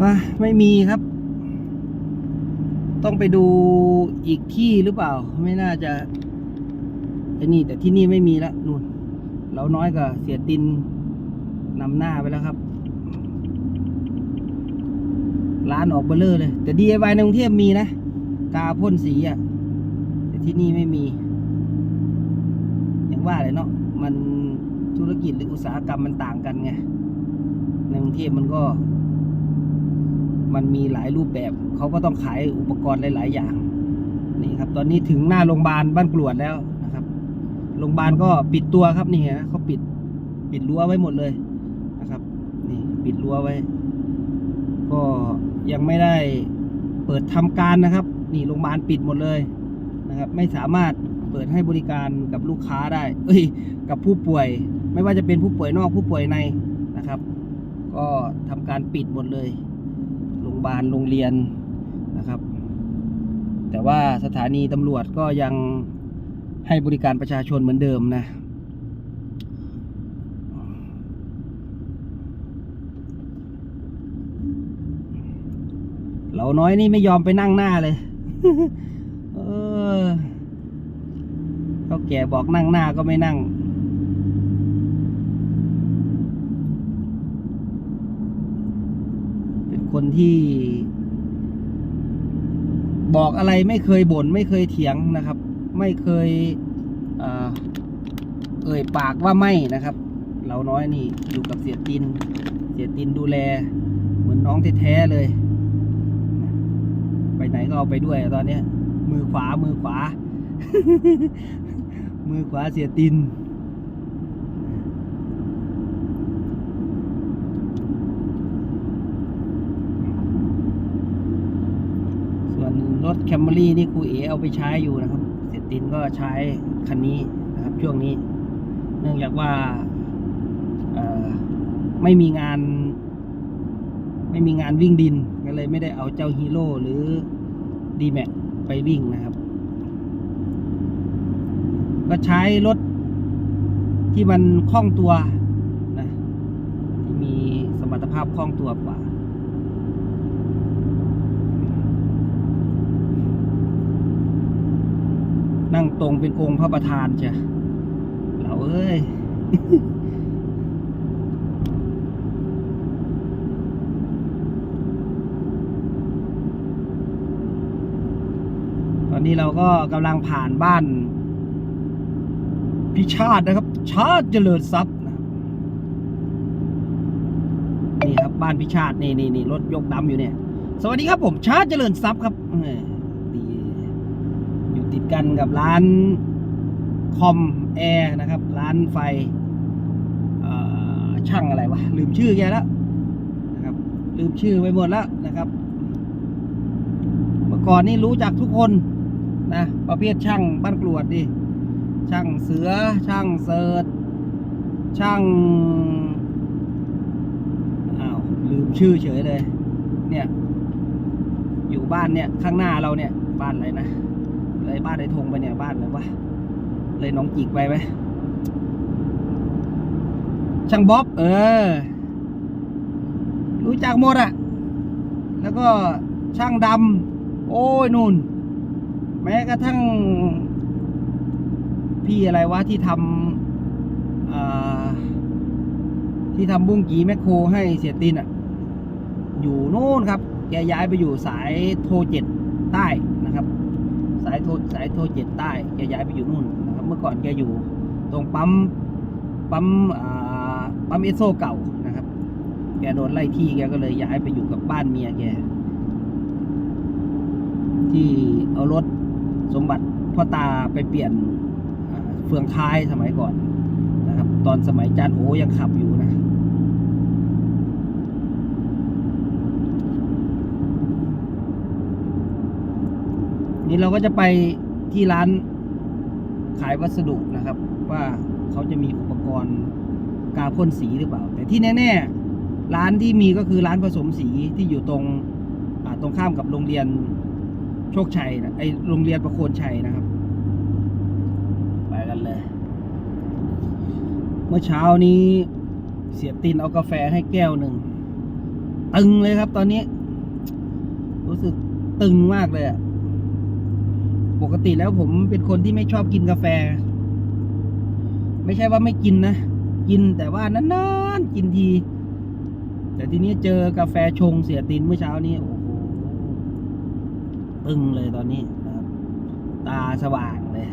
ว่าไม่มีครับ ต้องไปดูอีกที่หรือเปล่า ไม่น่าจะไอ้นี่ แต่ที่นี่ไม่มีแล้วนู่นเราน้อยกับเสียตินนำหน้าไปแล้วครับ ร้านออกเบลเลอร์เลย แต่ DIY ในกรุงเทพมีนะ กาพ่นสีอะ่ะ แต่ที่นี่ไม่มี อย่างว่าเลยเนาะมันธุรกิจหรืออุตสาหกรรมมันต่างกันไงในกรุงเทพมันก็ มันมีหลายรูปแบบเขาก็ต้องขายอุปกรณ์หลาย ๆ อย่างนี่ครับ ตอนนี้ถึงหน้าโรงพยาบาลบ้านกรวดแล้วนะครับโรงพยาบาลก็ปิดตัวครับนี่ฮะเขาปิดปิดรั้วไว้หมดเลยนะครับ นี่ปิดรั้วไว้ ก็ยังไม่ได้เปิดทำการนะครับ นี่โรงพยาบาลปิดหมดเลยนะครับ ไม่สามารถเปิดให้บริการกับลูกค้าได้ เอ้ย กับผู้ป่วย ไม่ว่าจะเป็นผู้ป่วยนอกผู้ป่วยในนะครับ ก็ทำการปิดหมดเลย โรงพยาบาลโรงเรียนนะครับ แต่ว่าสถานีตำรวจก็ยังให้บริการประชาชนเหมือนเดิมนะเราน้อยนี่ไม่ยอมไปนั่งหน้าเลยเออเขาแก่บอกนั่งหน้าก็ไม่นั่ง เป็น คนที่ บอกอะไรไม่เคยบ่นไม่เคยเถียงนะครับ ไม่เคยเอ่อเอ่ยปากว่าไม่นะครับ เราน้อยนี่อยู่กับเสียติน เสียตินดูแล เหมือนน้องแท้ๆเลย ไปไหนก็เอาไปด้วยตอนนี้มือขวามือขวา มือขวาเสียติน ส่วน รถแคมเบรี่นี่ครูเอเอาไปใช้อยู่นะครับ เสียตินก็ใช้คันนี้นะครับช่วงนี้ เนื่องจากว่าไม่มีงาน ไม่มีงานวิ่งดินก็เลยไม่ได้เอาเจ้าฮีโร่หรือดีแม็กไปวิ่งนะครับ ก็ใช้รถที่มันคล่องตัวนะที่มีสมรรถภาพคล่องตัวกว่า นั่งตรงเป็นองค์พระประธานจ้ะเราเอ้ยตอนนี้เราก็กำลังผ่านบ้าน พิชาตินะครับ ชาติเจริญทรัพย์นี่ครับบ้านพิชาตินี่นี่นี่รถยกดำอยู่เนี่ย สวัสดีครับผมชาติเจริญทรัพย์ครับ ติดกันกับร้านคอมแอร์นะครับ ร้านไฟช่างอะไรวะ ลืมชื่อแกแล้วนะครับ ลืมชื่อไปหมดแล้วนะครับ เมื่อก่อนนี่รู้จักทุกคนนะ ประเภทช่างบ้านกรวดดิช่างเสือช่างเสิร์ชช่างอ้าวลืมชื่อเฉยเลย เนี่ย อยู่บ้านเนี่ย ข้างหน้าเราเนี่ย บ้านอะไรนะ เลยบ้านไอ้ธงไปเนี่ยบ้านอะไรวะเลยน้องจิกไปไหมช่างบ๊อบ เออ รู้จักหมดอะแล้วก็ช่างดำโอ้ยนู่น แม้กระทั่ง พี่อะไรวะที่ทำที่ทำบุ้งกีแมคโครให้เสียตินอะ่ะอยู่นู่นครับ แกย้ายไปอยู่สายโทรเจ็ดใต้ สายโทรสายโทรเจ็ดใต้แกย้ายไปอยู่นู่นนะครับเมื่อก่อนแกอยู่ตรงปั๊มปั๊มอ่าปั๊มเอสโซเก่านะครับ แกโดนไล่ที่แกก็เลยย้ายไปอยู่กับบ้านเมียแกที่เอารถสมบัติพ่อตาไปเปลี่ยนเฟืองท้ายสมัยก่อนนะครับ ตอนสมัยจานโอยังขับอยู่ นี่เราก็จะไปที่ร้านขายวัสดุนะครับ ว่าเขาจะมีอุปกรณ์กาพ่นสีหรือเปล่า แต่ที่แน่ๆร้านที่มีก็คือร้านผสมสีที่อยู่ตรงตรงข้ามกับโรงเรียนโชคชัยนะไอโรงเรียนประโคนชัยนะครับ ไปกันเลย เมื่อเช้านี้เสียตินเอากาแฟให้แก้วหนึ่ง ตึงเลยครับตอนนี้ รู้สึกตึงมากเลยอะ ปกติแล้วผมเป็นคนที่ไม่ชอบกินกาแฟ ไม่ใช่ว่าไม่กินนะ กินแต่ว่านานๆกินที แต่ทีนี้เจอกาแฟชงเสียตินเมื่อเช้านี้โอ้โหตึงเลยตอนนี้ครับ ตาสว่างเลย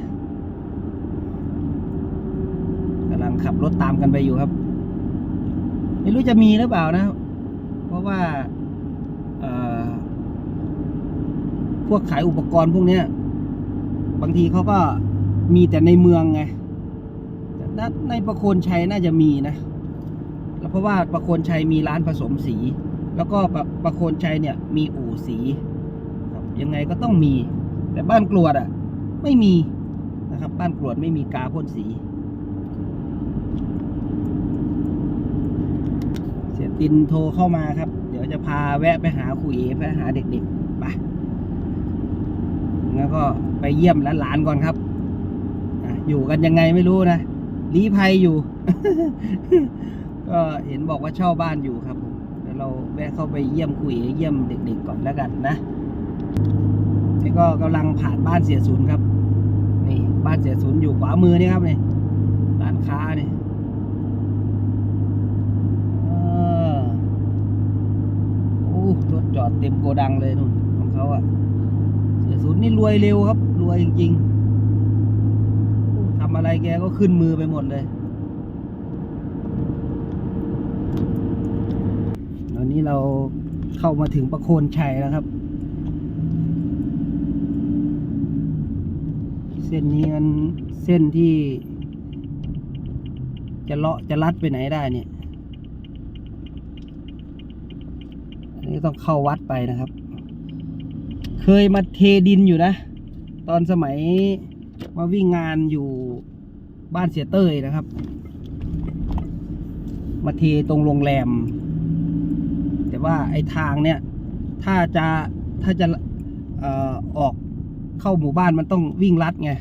กำลังขับรถตามกันไปอยู่ครับ ไม่รู้จะมีหรือเปล่านะ เพราะว่าพวกขายอุปกรณ์พวกเนี้ย บางทีเขาก็มีแต่ในเมืองไงแต่ถ้าในประโคนชัยน่าจะมีนะแล้วเพราะว่าประโคนชัยมีร้านผสมสี แล้วก็ประประโคนชัยเนี่ยมีอู่สีครับยังไงก็ต้องมี แต่บ้านกรวดอะ ไม่มีนะครับ บ้านกรวดไม่มีกาพ่นสี เสียตินโทรเข้ามาครับ เดี๋ยวจะพาแวะไปหาครูเอไปหาเด็กๆ แล้วก็ไปเยี่ยมหลานๆก่อนครับอยู่กันยังไงไม่รู้นะลี้ภัยอยู่ ก็เห็นบอกว่าเช่าบ้านอยู่ครับผมเดี๋ยวเราแวะเข้าไปเยี่ยมครูเอเยี่ยมเด็ก ๆ ก่อนแล้วกันนะนี่ก็กำลังผ่านบ้านเสียศูนย์ครับ นี่บ้านเสียศูนย์อยู่ขวามือนี่ครับนี่ร้านค้านี่เออโอ้รถจอดเต็มโกดังเลยนู่นของเขาอะ เสียศูนย์นี่รวยเร็วครับ รวยจริงๆทำอะไรแกก็ขึ้นมือไปหมดเลยตอนนี้เราเข้ามาถึงประโคนชัยแล้วครับ เส้นนี้มันเส้นที่ จะเลาะจะลัดไปไหนได้เนี่ยอันนี้ต้องเข้าวัดไปนะครับ เคยมาเทดินอยู่นะ ตอนสมัยมาวิ่งงานอยู่บ้านเสียเต้ยนะครับ มาเทตรงโรงแรม แต่ว่าไอ้ทางเนี่ย ถ้าจะถ้าจะออออกเข้าหมู่บ้านมันต้องวิ่งลัดไง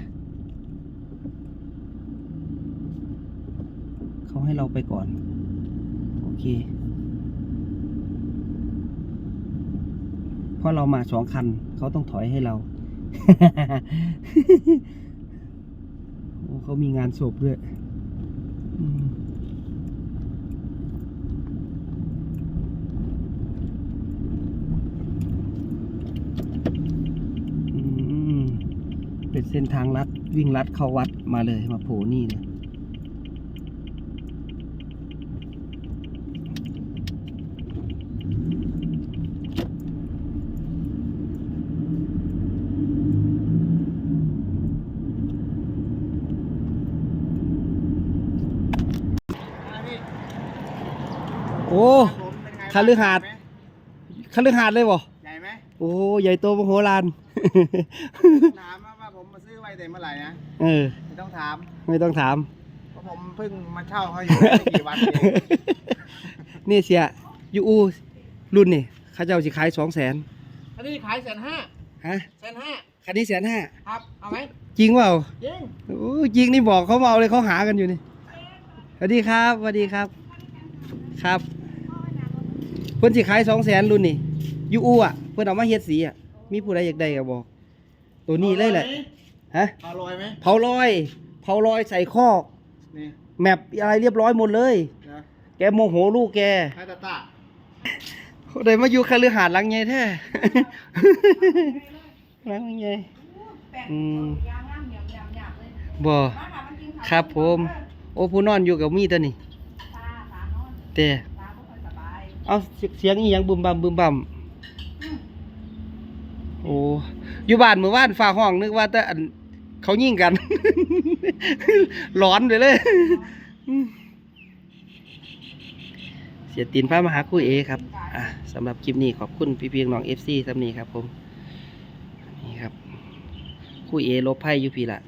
เขาให้เราไปก่อน โอเค เพราะเรามาสองคัน เขาต้องถอยให้เรา เขามีงานศพด้วยเป็นเส้นทางลัดวิ่งลัดเข้าวัดมาเลยมาโผล่นี่เลย โอ้คฤหาสน์คฤหาสน์เลยบ่ใหญ่ไหมโอ้ใหญ่โตมโหฬารถามว่าผมมาซื้อไว้แต่เมื่อไหร่นะเออไม่ต้องถามไม่ต้องถามเพราะผมเพิ่งมาเช่าเขาอยู่ไม่กี่วันเองนี่เสียยูอูรุ่นนี่เขาเจ้าสิขายสองแสนอันนี้ขายแสนห้าฮะแสนห้าคันนี้แสนห้าครับเอาไหมจริงเปล่าจริงโอ้จริงนี่บอกเขามาเอาเลยเขาหากันอยู่นี่สวัสดีครับสวัสดีครับ ครับเพิ่นสิขายสองแสนรุ่นนี่ยูอูอะเพิ่นเอามาเฮ็ดสีอะมีผู้ใดอยากได้ก็บอก ตัวนี้เลยแหละฮะอร่อยไหมเผาลอยเผาลอยใส่คอกนี่แมปอะไรเรียบร้อยหมดเลยนะแกโมโหลูกแกไฮตาตาเดยมาอยู่คฤหาสน์หลังใหญ่แท้หลังใหญ่อืมบ่ครับผม โอ้ผู้นอนอยู่กับมีตัวนี่เต้ เอาเสียงอีหยังบึมบัมบึมบัมโอ้อยู่บ้านเมื่อวานฟ้าห้องนึกว่าแต่อันเขายิงกัน ร้อนไปเลย เสียตินพระมหาคุยเอครับ อะสำหรับคลิปนี้ขอบคุณพี่เพียงน้องเอฟซีสำนีครับผม นี่ครับคุยเอลบไพ่ยูพีละ